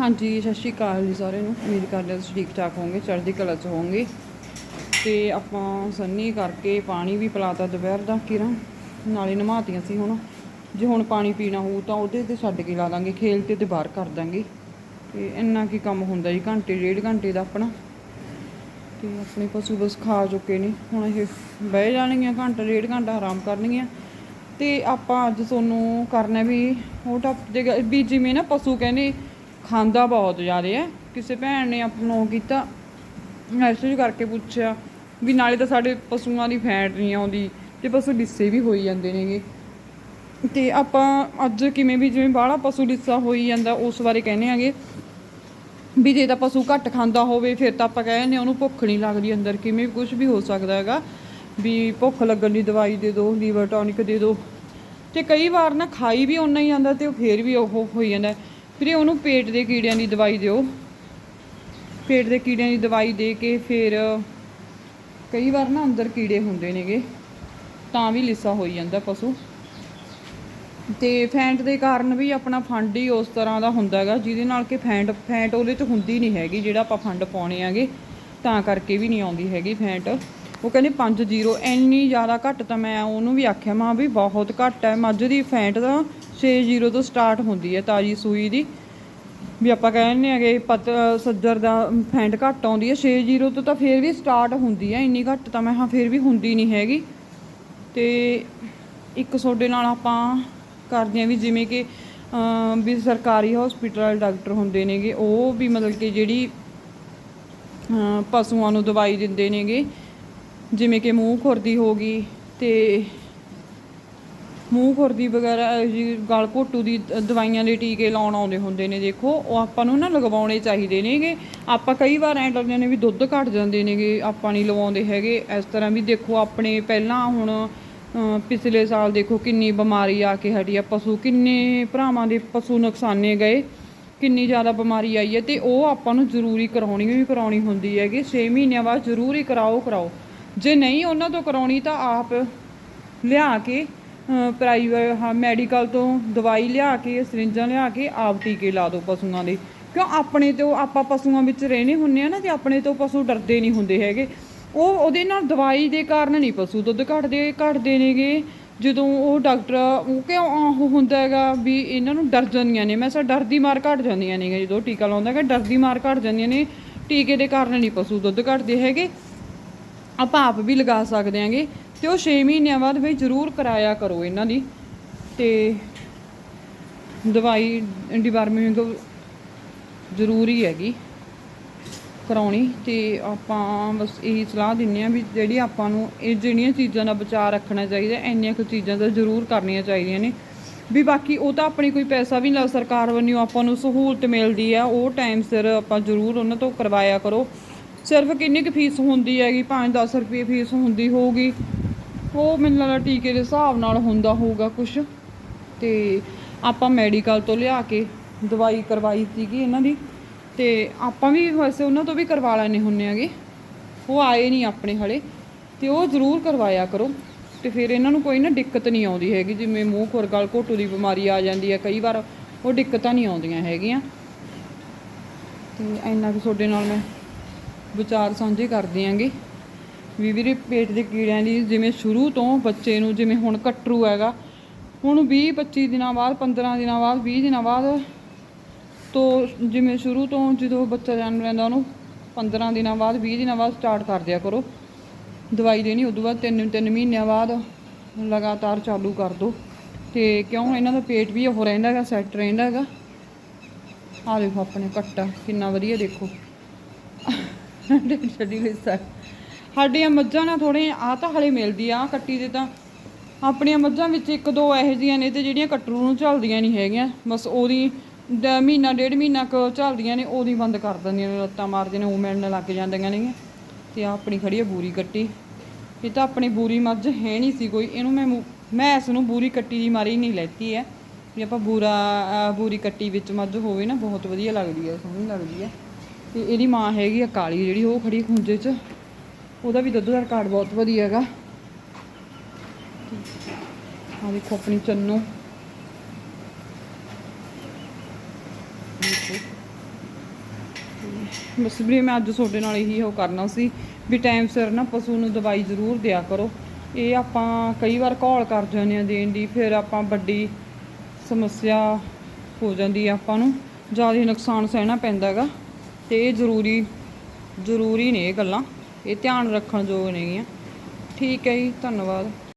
ਹਾਂਜੀ, ਸਤਿ ਸ਼੍ਰੀ ਅਕਾਲ ਜੀ ਸਾਰਿਆਂ ਨੂੰ। ਉਮੀਦ ਕਰਦੇ ਹਾਂ ਤੁਸੀਂ ਠੀਕ ਠਾਕ ਹੋਵੋਗੇ, ਚੜ੍ਹਦੀ ਕਲਾ 'ਚ ਹੋਵੋਗੇ। ਤੇ ਆਪਾਂ ਸੰਨੀ ਕਰਕੇ ਪਾਣੀ ਵੀ ਪਿਲਾਤਾ ਦੁਪਹਿਰ ਦਾ ਕਿਰਾਂ, ਨਾਲੇ ਨਮਾਤੀਆਂ ਸੀ ਹੁਣ। ਜੇ ਹੁਣ ਪਾਣੀ ਪੀਣਾ ਹੋਊ ਤਾਂ ਉਹਦੇ ਤੇ ਛੱਡ ਕੇ ਲਾ ਦਾਂਗੇ, ਖੇਲ ਤੇ ਤੇ ਬਾਹਰ ਕਰ ਦਾਂਗੇ। ਤੇ ਇੰਨਾ ਕੀ ਕੰਮ ਹੁੰਦਾ ਜੀ, ਘੰਟੇ, ਡੇਢ ਘੰਟੇ ਦਾ ਆਪਣਾ। ਤੇ ਆਪਣੇ ਪਸ਼ੂ ਬਸ ਖਾ ਚੁੱਕੇ ਨੇ। ਹੁਣ ਇਹ ਬਹਿ ਜਾਣਗੀਆਂ ਘੰਟਾ, ਡੇਢ ਘੰਟਾ ਆਰਾਮ ਕਰਨਗੀਆਂ। ਤੇ ਆਪਾਂ ਅੱਜ ਤੁਹਾਨੂੰ ਕਰਨਾ ਵੀ, ਉਹ ਟੱਪ ਜੇਗਾ ਵੀ ਜਿਵੇਂ ਨਾ ਪਸ਼ੂ ਕਹਿੰਦੇ ਖਾਂਦਾ ਬਹੁਤ ਜ਼ਿਆਦਾ ਹੈ ਕਿਸੇ ਭੈਣ ਨੇ ਆਪਾਂ ਨੂੰ ਕੀਤਾ ਮੈਸੇਜ ਕਰਕੇ ਪੁੱਛਿਆ ਵੀ ਨਾਲੇ ਤਾਂ ਸਾਡੇ ਪਸ਼ੂਆਂ ਦੀ ਫੈਟ ਨਹੀਂ ਆਉਂਦੀ ਤੇ ਪਸ਼ੂ ਲਿੱਸੇ ਵੀ ਹੋਈ ਜਾਂਦੇ ਨੇਗੇ। ਤੇ ਆਪਾਂ ਅੱਜ ਕਿਵੇਂ ਵੀ ਜਿਵੇਂ ਬਾਹਲਾ ਪਸ਼ੂ ਡਿੱਸਾ ਹੋਈ ਜਾਂਦਾ ਉਸ ਬਾਰੇ ਕਹਿੰਦੇ ਆਂਗੇ ਵੀ ਜੇ ਤਾਂ ਪਸ਼ੂ ਘੱਟ ਖਾਂਦਾ ਹੋਵੇ ਫਿਰ ਤਾਂ ਆਪਾਂ ਕਹਿੰਦੇ ਉਹਨੂੰ ਭੁੱਖ ਨਹੀਂ ਲੱਗਦੀ ਅੰਦਰ, ਕਿਵੇਂ ਵੀ ਕੁਝ ਵੀ ਹੋ ਸਕਦਾ ਹੈਗਾ ਵੀ ਭੁੱਖ ਲੱਗਣ ਦੀ ਦਵਾਈ ਦੇ ਦਿਓ ਲੀਵਰ ਟੌਨਿਕ ਦੇ ਦਿਓ ਤੇ ਕਈ ਵਾਰ ਨਾ ਖਾਈ ਵੀ ਓਨਾ ਹੀ ਜਾਂਦਾ ਤੇ ਉਹ ਫੇਰ ਵੀ ਉਹ ਹੋਈ ਜਾਂਦਾ। ਫਿਰ ਉਹਨੂੰ ਪੇਟ ਦੇ ਕੀੜਿਆਂ ਦੀ ਦਵਾਈ ਦਿਓ। ਪੇਟ ਦੇ ਕੀੜਿਆਂ ਦੀ ਦਵਾਈ ਦੇ ਕੇ ਫਿਰ ਕਈ ਵਾਰ ਨਾ ਅੰਦਰ ਕੀੜੇ ਹੁੰਦੇ ਨੇਗੇ, ਤਾਂ ਵੀ ਲਿੱਸਾ ਹੋਈ ਜਾਂਦਾ ਪਸ਼ੂ। ਤੇ ਫੈਂਟ ਦੇ ਕਾਰਨ ਵੀ ਆਪਣਾ ਫੰਡ ਹੀ ਉਸ ਤਰ੍ਹਾਂ ਦਾ ਹੁੰਦਾ ਹੈਗਾ, ਜਿਹਦੇ ਨਾਲ ਕਿ ਫੈਂਟ ਫੈਂਟ ਉਹਦੇ 'ਚ ਹੁੰਦੀ ਨਹੀਂ ਹੈਗੀ, ਜਿਹੜਾ ਆਪਾਂ ਫੰਡ ਪਾਉਣੇ ਆਗੇ, ਤਾਂ ਕਰਕੇ ਵੀ ਨਹੀਂ ਆਉਂਦੀ ਹੈਗੀ ਫੈਂਟ। ਉਹ ਕਹਿੰਦੇ 5-0 ਇੰਨੀ ਜ਼ਿਆਦਾ ਘੱਟ ਤਾਂ ਮੈਂ ਉਹਨੂੰ ਵੀ ਆਖਿਆ, ਮਾਂ ਵੀ ਬਹੁਤ ਘੱਟ ਹੈ, ਮੱਝ ਦੀ ਫੈਂਟ ਦਾ 6-0 ਤੋਂ ਸਟਾਰਟ ਹੁੰਦੀ ਹੈ ਤਾਜੀ ਸੂਈ ਦੀ। ਵੀ ਆਪਾਂ ਕਹਿੰਦੇ ਹੈਗੇ ਪਤ ਸੱਜਰ ਦਾ ਫੈਂਟ ਘੱਟ ਆਉਂਦੀ ਹੈ। 6-0 ਤੋਂ ਤਾਂ ਫੇਰ ਵੀ ਸਟਾਰਟ ਹੁੰਦੀ ਹੈ। ਇੰਨੀ ਘੱਟ ਤਾਂ ਮੈਂ ਹਾਂ ਫੇਰ ਵੀ ਹੁੰਦੀ ਨਹੀਂ ਹੈਗੀ। ਤੇ ਇੱਕ ਤੁਹਾਡੇ ਨਾਲ ਆਪਾਂ ਕਰਦੇ ਹਾਂ ਵੀ ਜਿਵੇਂ ਕਿ ਵੀ ਸਰਕਾਰੀ ਹਸਪੀਟਲ ਵਾਲੇ ਡਾਕਟਰ ਹੁੰਦੇ ਨੇਗੇ, ਉਹ ਵੀ ਮਤਲਬ ਕਿ ਜਿਹੜੀ ਪਸ਼ੂਆਂ ਨੂੰ ਦਵਾਈ ਦਿੰਦੇ ਨੇਗੇ। ਜਿਵੇਂ ਕਿ ਮੂੰਹ ਖੁਰਦੀ ਹੋ ਗਈ ਤੇ ਮੂੰਹ ਖੁਰਦੀ ਵਗੈਰਾ ਜੀ ਗਲ ਘੋਟੂ ਦੀ ਦਵਾਈਆਂ ਦੇ ਟੀਕੇ ਲਾਉਣ ਆਉਂਦੇ ਹੁੰਦੇ ਨੇ, ਦੇਖੋ, ਉਹ ਆਪਾਂ ਨੂੰ ਨਾ ਲਗਵਾਉਣੇ ਚਾਹੀਦੇ ਨੇਗੇ। ਆਪਾਂ ਕਈ ਵਾਰ ਐਂ ਡਰਦੇ ਨੇ ਵੀ ਦੁੱਧ ਘਟ ਜਾਂਦੇ ਨੇਗੇ, ਆਪਾਂ ਨਹੀਂ ਲਵਾਉਂਦੇ ਹੈਗੇ। ਇਸ ਤਰ੍ਹਾਂ ਵੀ ਦੇਖੋ, ਆਪਣੇ ਪਹਿਲਾਂ ਹੁਣ ਪਿਛਲੇ ਸਾਲ ਦੇਖੋ ਕਿੰਨੀ ਬਿਮਾਰੀ ਆ ਕੇ ਹਟੀ ਆ ਪਸ਼ੂ, ਕਿੰਨੇ ਭਰਾਵਾਂ ਦੇ ਪਸ਼ੂ ਨੁਕਸਾਨੇ ਗਏ, ਕਿੰਨੀ ਜ਼ਿਆਦਾ ਬਿਮਾਰੀ ਆਈ ਹੈ ਤੇ ਉਹ ਆਪਾਂ ਨੂੰ ਜ਼ਰੂਰੀ ਕਰਾਉਣੀ ਵੀ ਕਰਾਉਣੀ ਹੁੰਦੀ ਹੈਗੀ। 6 ਮਹੀਨਿਆਂ ਬਾਅਦ ਜ਼ਰੂਰੀ ਕਰਾਓ ਕਰਾਓ। ਜੇ ਨਹੀਂ ਉਹਨਾਂ ਤੋਂ ਕਰਾਉਣੀ ਤਾਂ ਆਪ ਲਿਆ ਕੇ ਪ੍ਰਾਈਵੇਟ ਹਾਂ ਮੈਡੀਕਲ ਤੋਂ ਦਵਾਈ ਲਿਆ ਕੇ, ਸਰਿੰਜਾਂ ਲਿਆ ਕੇ, ਆਪ ਟੀਕੇ ਲਾ ਦਿਓ ਪਸ਼ੂਆਂ ਦੇ। ਕਿਉਂ ਆਪਣੇ ਤੋਂ ਆਪਾਂ ਪਸ਼ੂਆਂ ਵਿੱਚ ਰਹਿਣੇ ਹੁੰਨੇ ਆ ਨਾ, ਤੇ ਆਪਣੇ ਤੋਂ ਪਸ਼ੂ ਡਰਦੇ ਨਹੀਂ ਹੁੰਦੇ ਹੈਗੇ। ਉਹ, ਉਹਦੇ ਨਾਲ ਦਵਾਈ ਦੇ ਕਾਰਨ ਨਹੀਂ ਪਸ਼ੂ ਦੁੱਧ ਘਟਦੇ ਘਟਦੇ ਨੇਗੇ। ਜਦੋਂ ਉਹ ਡਾਕਟਰ ਉਹ ਕਿਉਂ, ਉਹ ਹੁੰਦਾ ਹੈਗਾ ਵੀ ਇਹਨਾਂ ਨੂੰ ਡਰ ਜਾਂਦੀਆਂ ਨੇ। ਮੈਂ ਸਾ ਡਰਦੀ ਮਾਰ ਘਟ ਜਾਂਦੀਆਂ ਨੇ ਜਦੋਂ ਟੀਕਾ ਲਾਉਂਦਾ ਹੈਗਾ, ਡਰ ਦੀ ਮਾਰ ਘਟ ਜਾਂਦੀਆਂ ਨੇ। ਟੀਕੇ ਦੇ ਕਾਰਨ ਨਹੀਂ ਪਸ਼ੂ ਦੁੱਧ ਘਟਦੇ ਹੈਗੇ। ਆਪਾਂ ਆਪ ਵੀ ਲਗਾ ਸਕਦੇ ਆਂਗੇ ਤੇ ਉਹ 6 ਮਹੀਨਿਆਂ ਬਾਅਦ ਵੀ ਜ਼ਰੂਰ ਕਰਾਇਆ ਕਰੋ ਇਹਨਾਂ ਦੀ। ਤੇ ਦਵਾਈ ਡਿਵਾਰਮਿੰਗ ਜ਼ਰੂਰੀ ਹੈਗੀ ਕਰਾਉਣੀ ਤੇ ਆਪਾਂ ਬਸ ਇਹੀ ਸਲਾਹ ਦਿੰਨੇ ਆ ਵੀ ਜਿਹੜੀ ਆਪਾਂ ਨੂੰ ਇਹ ਜਿਹੜੀਆਂ ਚੀਜ਼ਾਂ ਦਾ ਬਚਾਅ ਰੱਖਣਾ ਚਾਹੀਦਾ, ਇੰਨੀਆਂ ਕੁ ਚੀਜ਼ਾਂ ਤਾਂ ਜ਼ਰੂਰ ਕਰਨੀਆਂ ਚਾਹੀਦੀਆਂ ਨੇ। ਵੀ ਬਾਕੀ ਉਹ ਤਾਂ ਆਪਣੀ ਕੋਈ ਪੈਸਾ ਵੀ ਨਹੀਂ ਸਰਕਾਰ ਵੱਲੋਂ ਆਪਾਂ ਨੂੰ ਸਹੂਲਤ ਮਿਲਦੀ ਆ, ਉਹ ਟਾਈਮ ਸਿਰ ਆਪਾਂ ਜ਼ਰੂਰ ਉਹਨਾਂ ਤੋਂ ਕਰਵਾਇਆ ਕਰੋ। ਸਿਰਫ ਕਿੰਨੀ ਕੁ ਫੀਸ ਹੁੰਦੀ ਹੈਗੀ? 5-10 ਰੁਪਏ ਫੀਸ ਹੁੰਦੀ ਹੋਊਗੀ। ਉਹ ਮੈਨੂੰ ਲੱਗਦਾ ਟੀਕੇ ਦੇ ਹਿਸਾਬ ਨਾਲ ਹੁੰਦਾ ਹੋਊਗਾ ਕੁਝ ਤੇ ਆਪਾਂ ਮੈਡੀਕਲ ਤੋਂ ਲਿਆ ਕੇ ਦਵਾਈ ਕਰਵਾਈ ਸੀਗੀ ਇਹਨਾਂ ਦੀ। ਤੇ ਆਪਾਂ ਵੀ ਵੈਸੇ ਉਹਨਾਂ ਤੋਂ ਵੀ ਕਰਵਾ ਲੈਣੇ ਹੁੰਨੇ ਆਗੇ ਉਹ ਆਏ ਨਹੀਂ ਆਪਣੇ ਹਲੇ। ਤੇ ਉਹ ਜ਼ਰੂਰ ਕਰਵਾਇਆ ਕਰੋ। ਤੇ ਫਿਰ ਇਹਨਾਂ ਨੂੰ ਕੋਈ ਨਾ ਦਿੱਕਤ ਨਹੀਂ ਆਉਂਦੀ ਹੈਗੀ। ਜਿਵੇਂ ਮੂੰਹ ਖੁਰ ਗਲ ਘੋਟੂ ਦੀ ਬਿਮਾਰੀ ਆ ਜਾਂਦੀ ਹੈ ਕਈ ਵਾਰ, ਉਹ ਦਿੱਕਤਾਂ ਨਹੀਂ ਆਉਂਦੀਆਂ ਹੈਗੀਆਂ। ਤੇ ਇੰਨਾ ਕੁ ਤੁਹਾਡੇ ਨਾਲ ਮੈਂ ਵਿਚਾਰ ਸਾਂਝੇ ਕਰਦੀ ਆਂਗੇ ਵੀ ਵੀਰੇ ਪੇਟ ਦੇ ਕੀੜਿਆਂ ਦੀ ਜਿਵੇਂ ਸ਼ੁਰੂ ਤੋਂ ਬੱਚੇ ਨੂੰ ਜਿਵੇਂ ਹੁਣ ਕਟਰੂ ਹੈਗਾ, ਹੁਣ 20 25 ਦਿਨਾਂ ਬਾਅਦ 15 ਦਿਨਾਂ ਬਾਅਦ 20 ਦਿਨਾਂ ਬਾਅਦ ਤੋਂ ਜਿਵੇਂ ਸ਼ੁਰੂ ਤੋਂ ਜਦੋਂ ਬੱਚਾ ਜਨਮ ਲੈਂਦਾ ਉਹਨੂੰ 15 ਦਿਨਾਂ ਬਾਅਦ 20 ਦਿਨਾਂ ਬਾਅਦ ਸਟਾਰਟ ਕਰ ਦਿਆ ਕਰੋ। ਦਵਾਈ ਦੇਣੀ, ਉਦੋਂ ਬਾਅਦ ਤਿੰਨ ਤਿੰਨ ਮਹੀਨਿਆਂ ਬਾਅਦ ਲਗਾਤਾਰ ਚਾਲੂ ਕਰ ਦਿਓ। ਤੇ ਕਿਉਂ ਇਹਨਾਂ ਦਾ ਪੇਟ ਵੀ ਉਹ ਰਹਿੰਦਾ ਹੈਗਾ ਸੈੱਟ ਰਹਿੰਦਾ ਹੈਗਾ। ਆ ਦੇਖੋ ਆਪਣੇ ਕੱਟਾ ਕਿੰਨਾ ਵਧੀਆ ਦੇਖੋ। ਛੱਡੀ ਲਈ ਸਾ ਸਾਡੀਆਂ ਮੱਝਾਂ ਨਾਲ ਥੋੜੇ ਆ ਤਾਂ ਹਲੇ ਮਿਲਦੀ ਆ ਕੱਟੀ ਦੇ ਤਾਂ। ਆਪਣੀਆਂ ਮੱਝਾਂ ਵਿੱਚ ਇੱਕ ਦੋ ਇਹੋ ਜਿਹੀਆਂ ਨੇ ਤੇ ਜਿਹੜੀਆਂ ਕਟਰੂ ਨੂੰ ਝੱਲਦੀਆਂ ਨਹੀਂ ਹੈਗੀਆਂ। ਬਸ ਉਹਦੀ ਡ- ਮਹੀਨਾ, ਡੇਢ ਮਹੀਨਾ ਕੁ ਝੱਲਦੀਆਂ ਨੇ, ਉਹਦੀ ਬੰਦ ਕਰ ਦਿੰਦੀਆਂ ਨੇ, ਲੱਤਾਂ ਮਾਰਦੀਆਂ ਨੇ, ਉਹ ਮਿਲਣ ਲੱਗ ਜਾਂਦੀਆਂ ਨੇ ਤੇ ਆਹ ਆਪਣੀ ਖੜੀ ਆ ਬੂਰੀ ਕੱਟੀ। ਇਹ ਤਾਂ ਆਪਣੀ ਬੂਰੀ ਮੱਝ ਹੈ ਨਹੀਂ ਸੀ ਕੋਈ। ਇਹਨੂੰ ਮੈਂ ਮੂ- ਮੈਂ ਇਸ ਨੂੰ ਬੂਰੀ ਕੱਟੀ ਦੀ ਮਾਰੀ ਨਹੀਂ ਲੈਤੀ ਹੈ। ਵੀ ਆਪਾਂ ਬੂਰਾ ਅਹ ਬੂਰੀ ਕੱਟੀ ਵਿੱਚ ਮੱਝ ਹੋਵੇ ਨਾ, ਬਹੁਤ ਵਧੀਆ ਲੱਗਦੀ ਹੈ, ਸੋਹਣੀ ਲੱਗਦੀ ਹੈ। ਤੇ ਇਹਦੀ ਮਾਂ ਹੈਗੀ ਆ ਕਾਲੀ ਜਿਹੜੀ, ਉਹ ਖੜੀ ਖੁੰਝੇ 'ਚ। ਉਹਦਾ ਵੀ ਦੁੱਧ ਦਾ ਰਿਕਾਰਡ ਬਹੁਤ ਵਧੀਆ ਹੈਗਾ। ਆ ਦੇਖੋ ਆਪਣੀ ਚੰਨੂ। ਬਸ ਵੀ ਮੈਂ ਅੱਜ ਤੁਹਾਡੇ ਨਾਲ ਇਹੀ ਉਹ ਕਰਨਾ ਸੀ ਵੀ ਟਾਈਮ ਸਿਰ ਨਾ ਪਸ਼ੂ ਨੂੰ ਦਵਾਈ ਜ਼ਰੂਰ ਦਿਆ ਕਰੋ। ਇਹ ਆਪਾਂ ਕਈ ਵਾਰ ਘੋਲ ਕਰ ਜਾਂਦੇ ਆ ਦੇਣ ਦੀ, ਫਿਰ ਆਪਾਂ ਵੱਡੀ ਸਮੱਸਿਆ ਹੋ ਜਾਂਦੀ ਹੈ ਆਪਾਂ ਨੂੰ। ਜ਼ਿਆਦਾ ਨੁਕਸਾਨ ਸਹਿਣਾ ਪੈਂਦਾ ਹੈਗਾ ਤੇ ਇਹ ਜ਼ਰੂਰੀ ਜ਼ਰੂਰੀ ਨੇ ਇਹ ਗੱਲਾਂ। ਇਹ ਧਿਆਨ ਰੱਖਣ ਯੋਗ ਨੇਗੀਆਂ। ਠੀਕ ਹੈ ਜੀ ਧੰਨਵਾਦ।